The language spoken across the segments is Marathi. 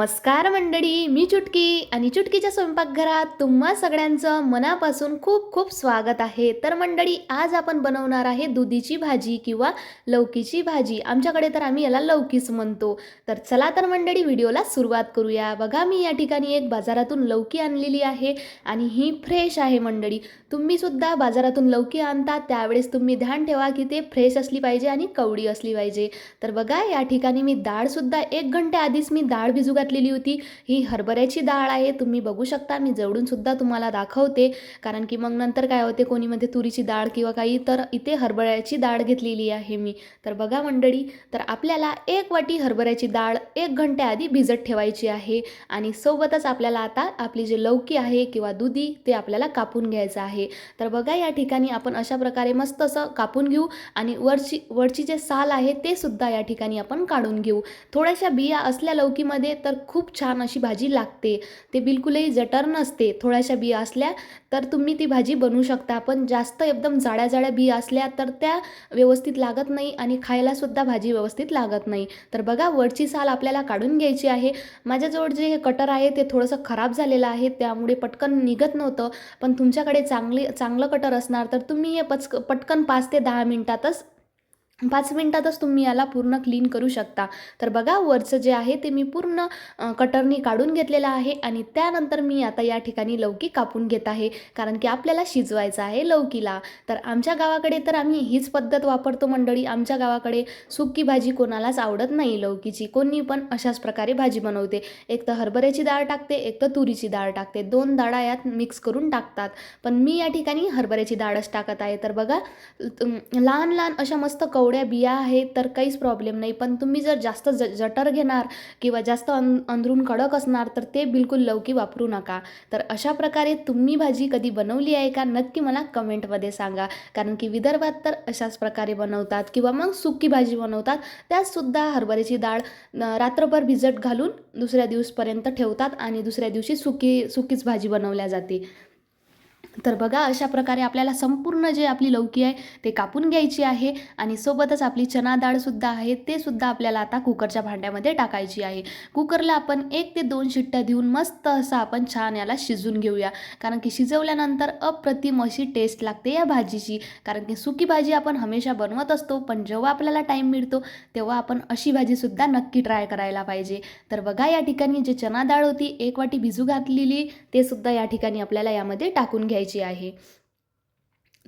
नमस्कार मंडळी मी चुटकी आणि चुटकीच्या स्वयंपाकघरात तुम्हा सगळ्यांचं मनापासून खूप खूप स्वागत आहे. तर मंडळी आज आपण बनवणार आहे दुधीची भाजी किंवा लौकीची भाजी. आमच्याकडे तर आम्ही याला लौकीच म्हणतो. तर चला तर मंडळी व्हिडिओला सुरुवात करूया. बघा मी या ठिकाणी एक बाजारातून लौकी आणलेली आहे आणि ही फ्रेश आहे मंडळी. तुम्ही सुद्धा बाजारातून लौकी आणता त्यावेळेस तुम्ही ध्यान ठेवा की ते फ्रेश असली पाहिजे आणि कवडी असली पाहिजे. तर बघा या ठिकाणी मी डाळसुद्धा एक घंट्या आधीच मी डाळ भिजू घातलेली होती. ही हरभऱ्याची डाळ आहे तुम्ही बघू शकता. मी जवळूनसुद्धा तुम्हाला दाखवते. कारण की मग नंतर काय होते कोणीमध्ये तुरीची डाळ किंवा काही तर इथे हरभऱ्याची डाळ घेतलेली आहे मी. तर बघा मंडळी तर आपल्याला एक वाटी हरभऱ्याची डाळ एक घंट्याआधी भिजत ठेवायची आहे. आणि सोबतच आपल्याला आता आपली जे लौकी आहे किंवा दुधी ते आपल्याला कापून घ्यायचं आहे. तर बघा या ठिकाणी आपण अशा प्रकारे मस्त असं कापून घेऊ आणि वरची वरची जे साल आहे ते सुद्धा या ठिकाणी आपण काढून घेऊ. थोड्याशा बिया असल्या लौकीमध्ये तर खूप छान अशी भाजी लागते. ते बिलकुलही जटर नसते. थोड्याशा बिया असल्या तर तुम्ही ती भाजी बनवू शकता. पण जास्त एकदम जाड्या जाड्या बिया असल्या तर त्या व्यवस्थित लागत नाही आणि खायलासुद्धा भाजी व्यवस्थित लागत नाही. तर बघा वरची साल आपल्याला काढून घ्यायची आहे. माझ्याजवळ जे हे कटर आहे ते थोडंसं खराब झालेलं आहे. त्यामुळे पटकन निघत नव्हतं. पण तुमच्याकडे चांगली चांगलं कटर असणार तर तुम्ही हे पच पटकन पाच ते दहा मिनटातच पाच मिनटातच तुम्ही याला पूर्ण क्लीन करू शकता. तर बघा वरचं जे आहे ते मी पूर्ण कटरनी काढून घेतलेलं आहे आणि त्यानंतर मी आता या ठिकाणी लौकी कापून घेत आहे. कारण की आपल्याला शिजवायचं आहे लौकीला. तर आमच्या गावाकडे तर आम्ही हीच पद्धत वापरतो मंडळी. आमच्या गावाकडे सुकी भाजी कोणालाच आवडत नाही लौकीची. कोणी पण अशाच प्रकारे भाजी बनवते. एक तर हरभऱ्याची डाळ टाकते एक तर तुरीची डाळ टाकते. दोन डाळा यात मिक्स करून टाकतात. पण मी या ठिकाणी हरभऱ्याची डाळच टाकत आहे. तर बघा लहान लहान अशा मस्त कवड्या बिया आहेत तर काहीच प्रॉब्लेम नाही. पण तुम्ही जर जास्त ज जटर घेणार किंवा जास्त अं अंदरून कडक असणार तर ते बिलकुल लवकी वापरू नका. तर अशा प्रकारे तुम्ही भाजी कधी बनवली आहे का नक्की मला कमेंटमध्ये सांगा. कारण की विदर्भात तर अशाच प्रकारे बनवतात किंवा मग सुकी भाजी बनवतात. त्यातसुद्धा हरभऱ्याची डाळ रात्रभर भिजत घालून दुसऱ्या दिवसपर्यंत ठेवतात आणि दुसऱ्या दिवशी सुकी सुकीच भाजी बनवल्या जाते. तर बघा अशा प्रकारे आपल्याला संपूर्ण जे आपली लौकी आहे ते कापून घ्यायची आहे आणि सोबतच आपली चना डाळसुद्धा आहे ते सुद्धा आपल्याला आता कुकरच्या भांड्यामध्ये टाकायची आहे. कुकरला आपण एक ते दोन शिट्ट्या देऊन मस्त असं आपण छान याला शिजून घेऊया. कारण की शिजवल्यानंतर अप्रतिम अशी टेस्ट लागते या भाजीची. कारण की सुकी भाजी आपण हमेशा बनवत असतो पण जेव्हा आपल्याला टाईम मिळतो तेव्हा आपण अशी भाजीसुद्धा नक्की ट्राय करायला पाहिजे. तर बघा या ठिकाणी जे चना डाळ होती एक वाटी भिजू घातलेली ते सुद्धा या ठिकाणी आपल्याला यामध्ये टाकून घ्यायची घ्यायची आहे.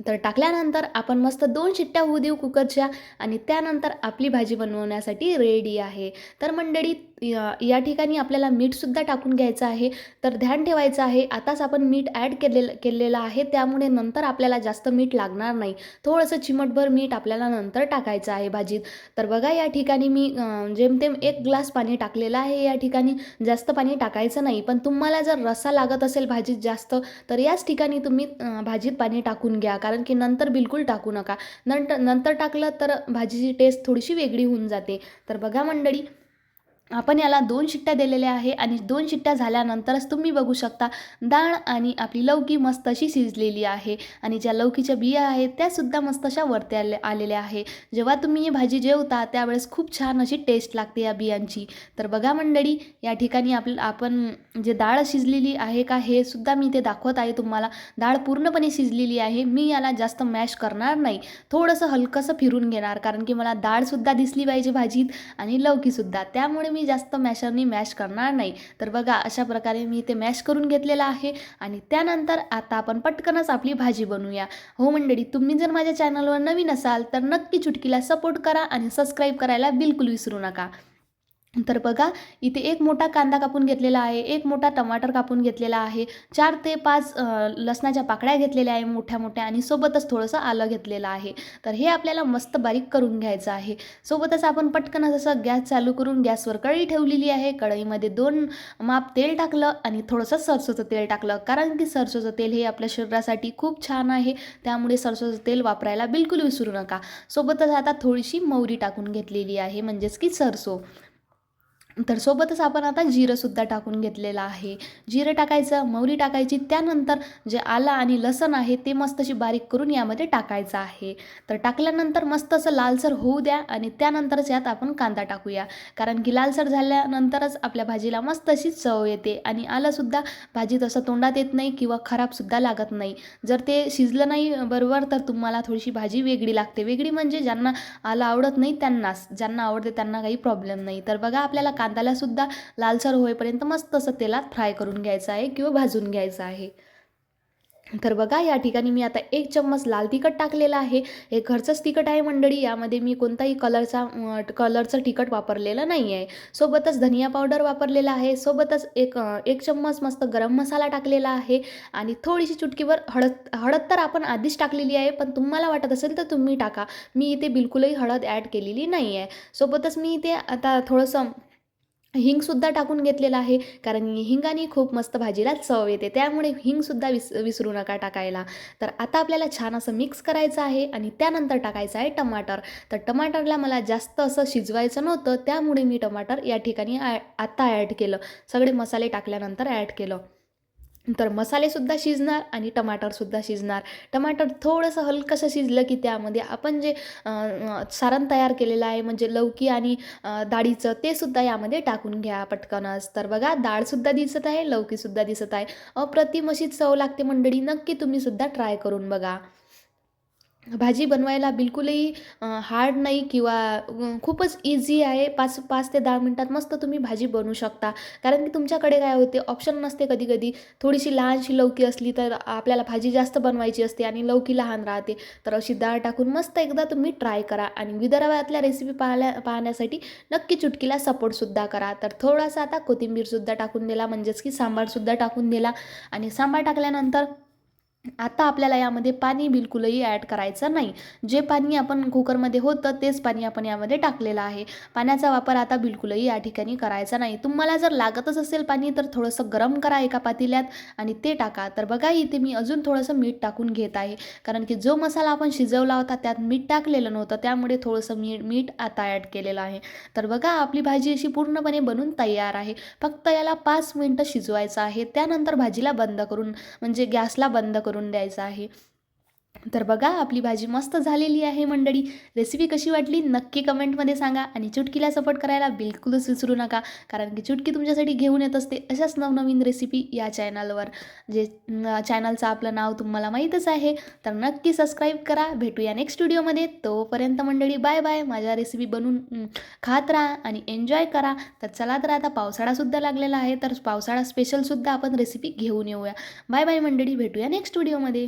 तर टाकल्यानंतर आपण मस्त दोन शिट्ट्या होऊ देऊ कुकरच्या आणि त्यानंतर आपली भाजी बनवण्यासाठी रेडी आहे. तर मंडळी या या ठिकाणी आपल्याला मीठसुद्धा टाकून घ्यायचं आहे. तर ध्यान ठेवायचं आहे. आताच आपण मीठ ॲड केलेलं केलेलं आहे. त्यामुळे नंतर आपल्याला जास्त मीठ लागणार नाही. थोडंसं चिमटभर मीठ आपल्याला नंतर टाकायचं आहे भाजीत. तर बघा या ठिकाणी मी जेमतेम एक ग्लास पाणी टाकलेलं आहे. या ठिकाणी जास्त पाणी टाकायचं नाही. पण तुम्हाला जर रस्सा लागत असेल भाजीत जास्त तर याच ठिकाणी तुम्ही भाजीत पाणी टाकून घ्या. कारण कारण की नंतर बिलकुल टाकू नका. नंतर नंतर टाकलं तर भाजीची टेस्ट थोडीशी वेगळी होऊन जाते. तर बघा मंडळी आपण याला दोन शिट्ट्या दिलेल्या आहे आणि दोन शिट्ट्या झाल्यानंतरच तुम्ही बघू शकता डाळ आणि आपली लौकी मस्त अशी शिजलेली आहे. आणि ज्या लौकीच्या बिया आहेत त्यासुद्धा मस्त अशा वरती आले आलेल्या आहे. जेव्हा तुम्ही ही भाजी जेवता त्यावेळेस खूप छान अशी टेस्ट लागते या बियांची. तर बघा मंडळी या ठिकाणी आपलं आपण जे डाळ शिजलेली आहे का हे सुद्धा मी ते दाखवत आहे तुम्हाला. डाळ पूर्णपणे शिजलेली आहे. मी याला जास्त मॅश करणार नाही. थोडंसं हलकंसं फिरून घेणार कारण की मला डाळसुद्धा दिसली पाहिजे भाजीत आणि लौकीसुद्धा त्यामुळे मी जास्त मॅशरनी मॅश करणार नाही. तर बघा अशा प्रकारे मी ते मॅश करून घेतलेलं आहे. आणि त्यानंतर आता आपण पटकनच आपली भाजी बनवूया. हो मंडळी तुम्ही जर माझ्या चॅनलवर नवीन असाल तर नक्की चुटकीला सपोर्ट करा आणि सबस्क्राईब करायला बिलकुल विसरू नका. तर बघा इथे एक मोठा कांदा कापून घेतलेला आहे एक मोठा टमाटर कापून घेतलेला आहे चार ते पाच लसणाच्या पाकळ्या घेतलेल्या आहे मोठ्या मोठ्या आणि सोबतच थोडंसं आलं घेतलेलं आहे. तर हे आपल्याला मस्त बारीक करून घ्यायचं आहे. सोबतच आपण पटकन जसं गॅस चालू करून गॅसवर कढई ठेवलेली आहे. कढईमध्ये दोन माप तेल टाकलं आणि थोडंसं सरसोचं तेल टाकलं. कारण की सरसोचं तेल हे आपल्या शरीरासाठी खूप छान आहे. त्यामुळे सरसोचं तेल वापरायला बिलकुल विसरू नका. सोबतच आता थोडीशी मोहरी टाकून घेतलेली आहे म्हणजेच की सरसो. तर सोबतच आपण आता जिरंसुद्धा टाकून घेतलेलं आहे. जिरं टाकायचं मोहरी टाकायची त्यानंतर जे आलं आणि लसण आहे ते मस्त अशी बारीक करून यामध्ये टाकायचं आहे. तर टाकल्यानंतर मस्त असं लालसर होऊ द्या आणि त्यानंतरच यात आपण कांदा टाकूया. कारण की लालसर झाल्यानंतरच आपल्या भाजीला मस्त अशी चव येते आणि आलंसुद्धा भाजीत असं तोंडात येत नाही किंवा खराबसुद्धा लागत नाही. जर ते शिजलं नाही बरोबर तर तुम्हाला थोडीशी भाजी वेगळी लागते. वेगळी म्हणजे ज्यांना आलं आवडत नाही त्यांनाच. ज्यांना आवडते त्यांना काही प्रॉब्लेम नाही. तर बघा आपल्याला कांद्याला सुद्धा लालसर होईपर्यंत मस्त असं तेलात फ्राय करून घ्यायचं आहे किंवा भाजून घ्यायचं आहे. तर बघा या ठिकाणी मी आता एक चम्मच लाल तिखट टाकलेलं आहे. हे घरचंच तिखट आहे मंडळी यामध्ये मी कोणताही कलरचा कलरचं तिखट वापरलेलं नाही आहे सोबतच धनिया पावडर वापरलेला आहे. सोबतच एक एक चम्मच मस्त गरम मसाला टाकलेला आहे. आणि थोडीशी चुटकीवर हळद हळद तर आपण आधीच टाकलेली आहे पण तुम्हाला वाटत असेल तर तुम्ही टाका. मी इथे बिलकुलही हळद ॲड केलेली नाही आहे सोबतच मी इथे आता थोडंसं हिंगसुद्धा टाकून घेतलेला आहे कारण हिंगाने खूप मस्त भाजीला चव येते. त्यामुळे हिंगसुद्धा विस विसरू नका टाकायला. तर आता आपल्याला छान असं मिक्स करायचं आहे आणि त्यानंतर टाकायचं आहे टमाटर. तर टमाटरला मला जास्त असं शिजवायचं नव्हतं त्यामुळे मी टमाटर या ठिकाणी ॲ आत्ता ॲड केलं. सगळे मसाले टाकल्यानंतर ॲड केलं. तर मसालेसुद्धा शिजणार आणि टमाटरसुद्धा शिजणार. टमाटर थोडंसं हलकंसं शिजलं की त्यामध्ये आपण जे सारण तयार केलेलं आहे म्हणजे लौकी आणि डाळीचं ते सुद्धा यामध्ये टाकून घ्या पटकनच तर बघा डाळसुद्धा दिसत आहे लौकीसुद्धा दिसत आहे. अप्रतिम अशी चव लागते मंडळी नक्की तुम्हीसुद्धा ट्राय करून बघा. भाजी बनवायला बिलकुलही हार्ड नाही किंवा खूपच इझी आहे. पाच पाच ते दहा मिनटात मस्त तुम्ही भाजी बनवू शकता. कारण की तुमच्याकडे काय होते ऑप्शन नसते कधी कधी थोडीशी लहानशी लौकी असली तर आपल्याला भाजी जास्त बनवायची असते आणि लौकी लहान राहते. तर अशी डाळ टाकून मस्त एकदा तुम्ही ट्राय करा. आणि विदर्भातल्या रेसिपी पाहल्या पाहण्यासाठी नक्की चुटकीला सपोर्टसुद्धा करा. तर थोडासा आता कोथिंबीरसुद्धा टाकून दिला. म्हणजेच की सांबारसुद्धा टाकून दिला. आणि सांबार टाकल्यानंतर आता आपल्याला यामध्ये पाणी बिलकुलही ॲड करायचं नाही. जे पाणी आपण कुकरमध्ये होतं तेच पाणी आपण यामध्ये टाकलेलं आहे. पाण्याचा वापर आता बिलकुलही या ठिकाणी करायचा नाही. तुम्हाला जर लागतच असेल पाणी तर थोडंसं गरम करा एका पातेल्यात आणि ते टाका. तर बघा इथे मी अजून थोडंसं मीठ टाकून घेत आहे. कारण की जो मसाला आपण शिजवला होता त्यात मीठ टाकलेलं नव्हतं. त्यामुळे थोडंसं मी मीठ आता ॲड केलेलं आहे. तर बघा आपली भाजी अशी पूर्णपणे बनून तयार आहे. फक्त याला पाच मिनटं शिजवायचं आहे. त्यानंतर भाजीला बंद करून म्हणजे गॅसला बंद करून करून द्यायचा आहे. तर बघा आपली भाजी मस्त झालेली आहे मंडळी. रेसिपी कशी वाटली नक्की कमेंटमध्ये सांगा. आणि चुटकीला सपोर्ट करायला बिलकुलच विसरू नका कारण की चुटकी तुमच्यासाठी घेऊन येत असते अशाच नवनवीन रेसिपी या चॅनलवर जे चॅनलचं आपलं नाव तुम्हाला माहीतच आहे तर नक्की सबस्क्राईब करा. भेटूया नेक्स्ट व्हिडिओमध्ये तोपर्यंत मंडळी बाय बाय माझ्या रेसिपी बनवून खात राहा आणि एन्जॉय करा. तर चला तर आता पावसाळासुद्धा लागलेला आहे तर पावसाळा स्पेशलसुद्धा आपण रेसिपी घेऊन येऊया. बाय बाय मंडळी. भेटूया नेक्स्ट व्हिडिओमध्ये